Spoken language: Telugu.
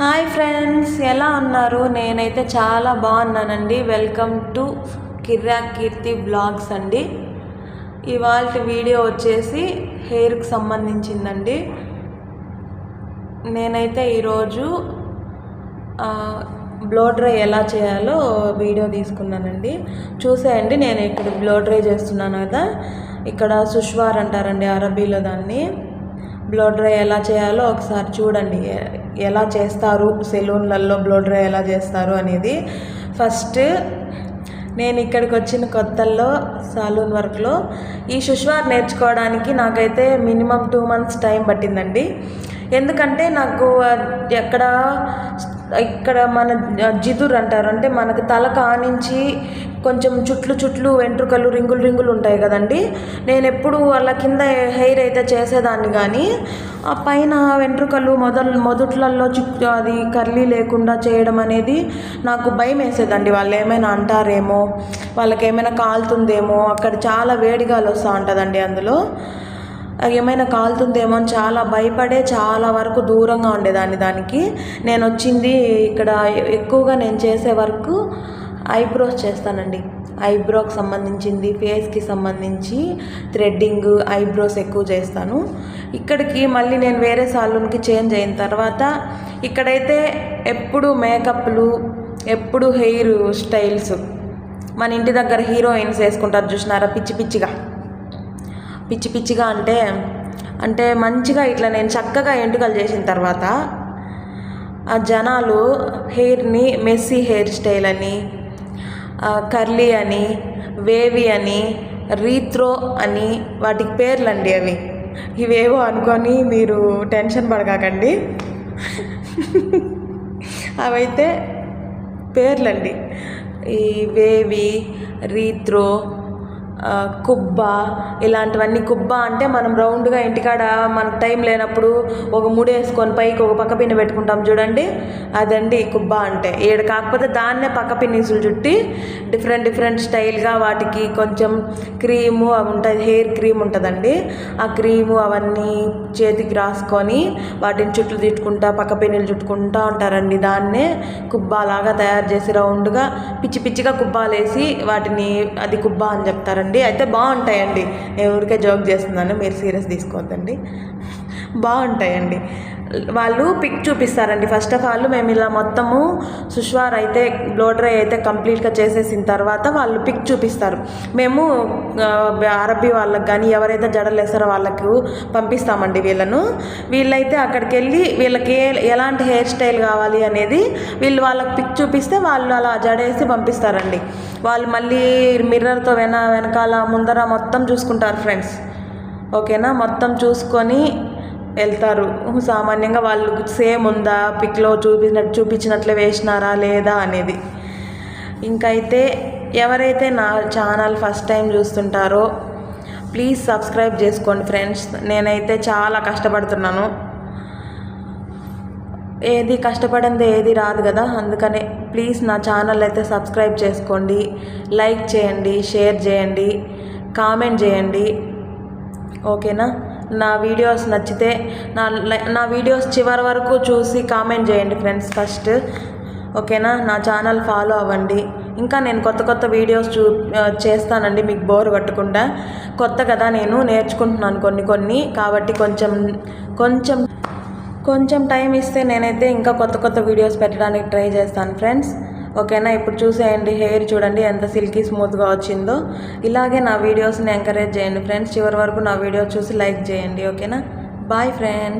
హాయ్ ఫ్రెండ్స్ ఎలా ఉన్నారు? నేనైతే చాలా బాగున్నానండి. వెల్కమ్ టు కిర్రా కీర్తి బ్లాగ్స్ అండి. ఇవాళ వీడియో వచ్చేసి హెయిర్కి సంబంధించిందండి. నేనైతే ఈరోజు బ్లో డ్రై ఎలా చేయాలో వీడియో తీసుకున్నానండి. చూసేయండి నేను ఇక్కడ బ్లో డ్రై చేస్తున్నాను కదా. ఇక్కడ సుష్వార్ అంటారండి అరబీలో దాన్ని. బ్లో డ్రై ఎలా చేయాలో ఒకసారి చూడండి. ఎలా చేస్తారు? సెలూన్లలో బ్లో డ్రై ఎలా చేస్తారు అనేది. ఫస్ట్ నేను ఇక్కడికి వచ్చిన కొత్తల్లో సాలూన్ వర్క్లో ఈ సుష్వార్ నేర్చుకోవడానికి నాకైతే మినిమం టూ మంత్స్ టైం పట్టిందండి. ఎందుకంటే నాకు ఎక్కడ ఇక్కడ మన జిదుర్ అంటారు. అంటే మనకు తల కానించి కొంచెం చుట్లు చుట్లు వెంట్రుకలు రింగులు రింగులు ఉంటాయి కదండి. నేను ఎప్పుడు వాళ్ళ కింద హెయిర్ అయితే చేసేదాన్ని కానీ ఆ పైన వెంట్రుకలు మొదలు మొదట్లలో చిక్కు అది కర్లీ లేకుండా చేయడం అనేది నాకు భయం వేసేదండి. వాళ్ళు ఏమైనా అంటారేమో వాళ్ళకి ఏమైనా కాలుతుందేమో అక్కడ చాలా వేడిగాలు వస్తూ ఉంటుందండి అందులో. ఏమైనా కాలుతుందేమో అని చాలా భయపడే చాలా వరకు దూరంగా ఉండేదాన్ని దానికి. నేను వచ్చింది ఇక్కడ ఎక్కువగా నేను చేసే వర్క్ ఐబ్రోస్ చేస్తానండి. ఐబ్రోకి సంబంధించింది ఫేస్కి సంబంధించి థ్రెడ్డింగ్ ఐబ్రోస్ ఎక్కువ చేస్తాను. ఇక్కడికి మళ్ళీ నేను వేరే సాలూన్కి చేంజ్ అయిన తర్వాత ఇక్కడైతే ఎప్పుడు మేకప్లు ఎప్పుడు హెయిర్ స్టైల్స్. మన ఇంటి దగ్గర హీరోయిన్స్ వేసుకుంటారు చూసినారా? పిచ్చి పిచ్చిగా. పిచ్చి పిచ్చిగా అంటే అంటే మంచిగా ఇట్లా నేను చక్కగా ఎంటుకలు చేసిన తర్వాత ఆ జనాలు హెయిర్ని మెస్సీ హెయిర్ స్టైల్ అని కర్లీ అని వేవి అని రీత్రో అని వాటికి పేర్లు అండి అవి. ఇవేవో అనుకొని మీరు టెన్షన్ పడకాకండి. అవైతే పేర్లండి. ఈ వేవి రీత్రో కుబ్బ ఇలాంటివన్నీ. కుబ్బ అంటే మనం రౌండ్గా ఇంటికాడ మనకు టైం లేనప్పుడు ఒక ముడి వేసుకొని పైకి ఒక పక్క పిన్ని పెట్టుకుంటాం చూడండి. అదండి కుబ్బ అంటే. ఏడు కాకపోతే దాన్నే పక్క పిన్నీసులు చుట్టి డిఫరెంట్ డిఫరెంట్ స్టైల్గా వాటికి కొంచెం క్రీము అవి ఉంటుంది హెయిర్ క్రీమ్ ఉంటుందండి. ఆ క్రీము అవన్నీ చేతికి రాసుకొని వాటిని చుట్టూ తిట్టుకుంటా పక్క పిన్నులు చుట్టుకుంటా ఉంటారండి దాన్నే. కుబ్బాలాగా తయారు చేసి రౌండ్గా పిచ్చి పిచ్చిగా కుబ్బాలు వేసి వాటిని అది కుబ్బా అని చెప్తారండి. అయితే బాగుంటాయండి. నేను ఊరికే జోక్ చేస్తున్నాను మీరు సీరియస్ తీసుకోవద్దండి. బాగుంటాయండి. వాళ్ళు పిక్ చూపిస్తారండి. ఫస్ట్ ఆఫ్ ఆల్ మేము ఇలా మొత్తము సుష్వార్ అయితే బ్లో డ్రై అయితే కంప్లీట్గా చేసేసిన తర్వాత వాళ్ళు పిక్ చూపిస్తారు. మేము అరబీ వాళ్ళకి కానీ ఎవరైతే జడలు వేస్తారో వాళ్ళకు పంపిస్తామండి వీళ్ళను. వీళ్ళైతే అక్కడికి వెళ్ళి వీళ్ళకి ఏ ఎలాంటి హెయిర్ స్టైల్ కావాలి అనేది వీళ్ళు వాళ్ళకి పిక్ చూపిస్తే వాళ్ళు అలా జడేసి పంపిస్తారండి. వాళ్ళు మళ్ళీ మిర్రర్తో వెన వెనకాల ముందర మొత్తం చూసుకుంటారు ఫ్రెండ్స్. ఓకేనా? మొత్తం చూసుకొని వెళ్తారు. సామాన్యంగా వాళ్ళు సేమ్ ఉందా? పిక్లో చూపించినట్టు చూపించినట్లే వేసినారా? లేదా? అనేది. ఇంకైతే ఎవరైతే నా ఛానల్ ఫస్ట్ టైం చూస్తుంటారో ప్లీజ్ సబ్స్క్రైబ్ చేసుకోండి ఫ్రెండ్స్. నేనైతే చాలా కష్టపడుతున్నాను. ఏది కష్టపడింది ఏది రాదు కదా. అందుకనే ప్లీజ్ నా ఛానల్ అయితే సబ్స్క్రైబ్ చేసుకోండి లైక్ చేయండి షేర్ చేయండి కామెంట్ చేయండి. ఓకేనా? నా వీడియోస్ నచ్చితే నా లై- నా వీడియోస్ చివరి వరకు చూసి కామెంట్ చేయండి ఫ్రెండ్స్ ఫస్ట్. ఓకేనా? నా ఛానల్ ఫాలో అవ్వండి. ఇంకా నేను కొత్త కొత్త వీడియోస్ చూ చేస్తానండి మీకు బోర్ కొట్టకుండా. కొత్త కదా నేను నేర్చుకుంటున్నాను కొన్ని కొన్ని. కాబట్టి కొంచెం కొంచెం కొంచెం టైం ఇస్తే నేనైతే ఇంకా కొత్త కొత్త వీడియోస్ పెట్టడానికి ట్రై చేస్తాను ఫ్రెండ్స్. ఓకేనా? ఇప్పుడు చూసేయండి హెయిర్ చూడండి ఎంత సిల్కీ స్మూత్గా వచ్చిందో. ఇలాగే నా వీడియోస్ని ఎంకరేజ్ చేయండి ఫ్రెండ్స్. చివరి వరకు నా వీడియోస్ చూసి లైక్ చేయండి ఓకేనా? Bye friends.